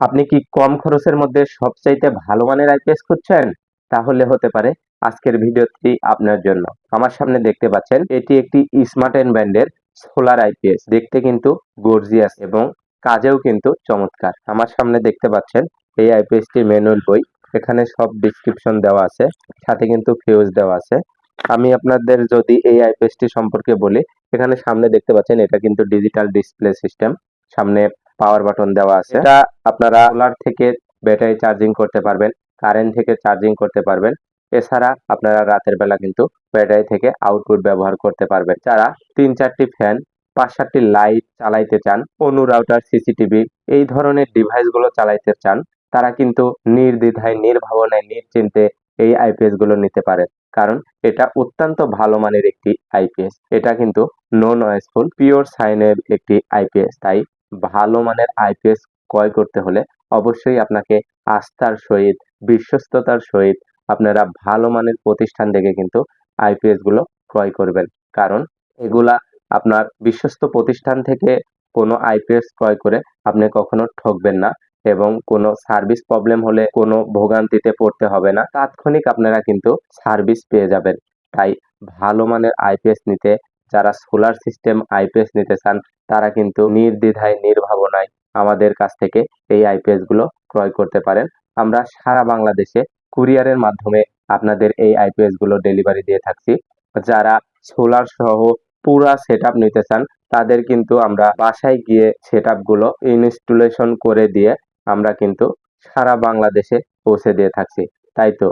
আপনি কি কম খরচের মধ্যে সবচাইতে ভালো মানের আইপিএস খুঁজছেন? তাহলে হতে পারে আজকের ভিডিওটি আপনার জন্য। আমার সামনে দেখতে পাচ্ছেন, এটি একটি স্মার্ট এন্ড ব্র্যান্ডের সোলার আইপিএস। দেখতে কিন্তু গর্জিয়াস এবং কাজেও কিন্তু চমৎকার। আমার সামনে দেখতে পাচ্ছেন, এই আইপিএসটির ম্যানুয়াল বই। এখানে সব ডিসক্রিপশন দেওয়া আছে, সাথে কিন্তু ফিউজ দেওয়া আছে। আমি আপনাদের যদি এই আইপিএসটি সম্পর্কে বলি, এখানে সামনে দেখতে পাচ্ছেন, এটা কিন্তু ডিজিটাল ডিসপ্লে সিস্টেম সামনে পাওয়ার বাটন দেওয়া আছে। এটা আপনারা সোলার থেকে ব্যাটারি চার্জিং করতে পারবেন কারেন্ট থেকে চার্জিং করতে পারবেন। এছাড়া আপনারা রাতের বেলা কিন্তু ব্যাটারি থেকে আউটপুট ব্যবহার করতে পারবেন। যারা তিন চারটি ফ্যান পাঁচ সাতটি লাইট চালাইতে চান অনু রাউটার সিসিটিভি এই ধরনের ডিভাইসগুলো চালাইতে চান তারা কিন্তু নির্দ্বিধায় নির্ভাবনায় নিশ্চিন্তে এই আইপিএসগুলো নিতে পারেন। কারণ এটা অত্যন্ত ভালো মানের একটি আইপিএস এটা কিন্তু নো নয়েসফুল পিওর সাইনের একটি আইপিএস তাই ভালো মানের আইপিএস ক্রয় করতে হলে অবশ্যই আপনাকে আস্থার সহিত, বিশ্বস্ততার সহিত আপনারা ভালো মানের প্রতিষ্ঠান থেকে কিন্তু আইপিএসগুলো ক্রয় করবেন। কারণ এগুলা আপনার বিশ্বস্ত প্রতিষ্ঠান থেকে কোনো আইপিএস ক্রয় করে আপনি কখনো ঠকবেন না এবং কোনো সার্ভিস প্রবলেম হলে কোনো ভোগান্তিতে পড়তে হবে না। তাৎক্ষণিক আপনারা কিন্তু সার্ভিস পেয়ে যাবেন। তাই ভালো মানের আইপিএস নিতে যারা সোলার সিস্টেম আইপিএস নিতে চান, তারা কিন্তু নির্দ্বিধায়, নির্ভাবনায় আমাদের কাছ থেকে এই আইপিএসগুলো ক্রয় করতে পারেন। আমরা সারা বাংলাদেশে কুরিয়ারের মাধ্যমে আপনাদের এই আইপিএসগুলো ডেলিভারি দিয়ে থাকছি। যারা সোলার সহ পুরা সেট নিতে চান, তাদের কিন্তু আমরা বাসায় গিয়ে সেটগুলো ইনস্টলেশন করে দিয়ে আমরা কিন্তু সারা বাংলাদেশে পৌঁছে দিয়ে থাকছি। তাই তো,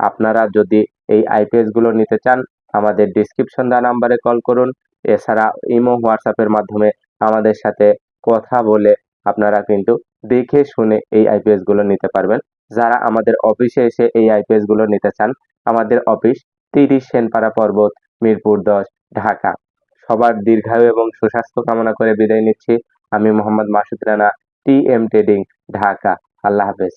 আপনারা যদি এই আইপিএসগুলো নিতে চান আমাদের ডিসক্রিপশন দেওয়া নাম্বারে কল করুন। এছাড়া ইমো হোয়াটসঅ্যাপের মাধ্যমে আমাদের সাথে কথা বলে আপনারা কিন্তু দেখে শুনে এই আইপিএসগুলো নিতে পারবেন। যারা আমাদের অফিসে এসে এই আইপিএসগুলো নিতে চান, আমাদের অফিস তিরিশ সেনপাড়া পর্বত, মিরপুর দশ, ঢাকা। সবার দীর্ঘায়ু এবং সুস্বাস্থ্য কামনা করে বিদায় নিচ্ছি। আমি Mohammad Masud Rana T M trading Dhaka. আল্লাহ হাফেজ।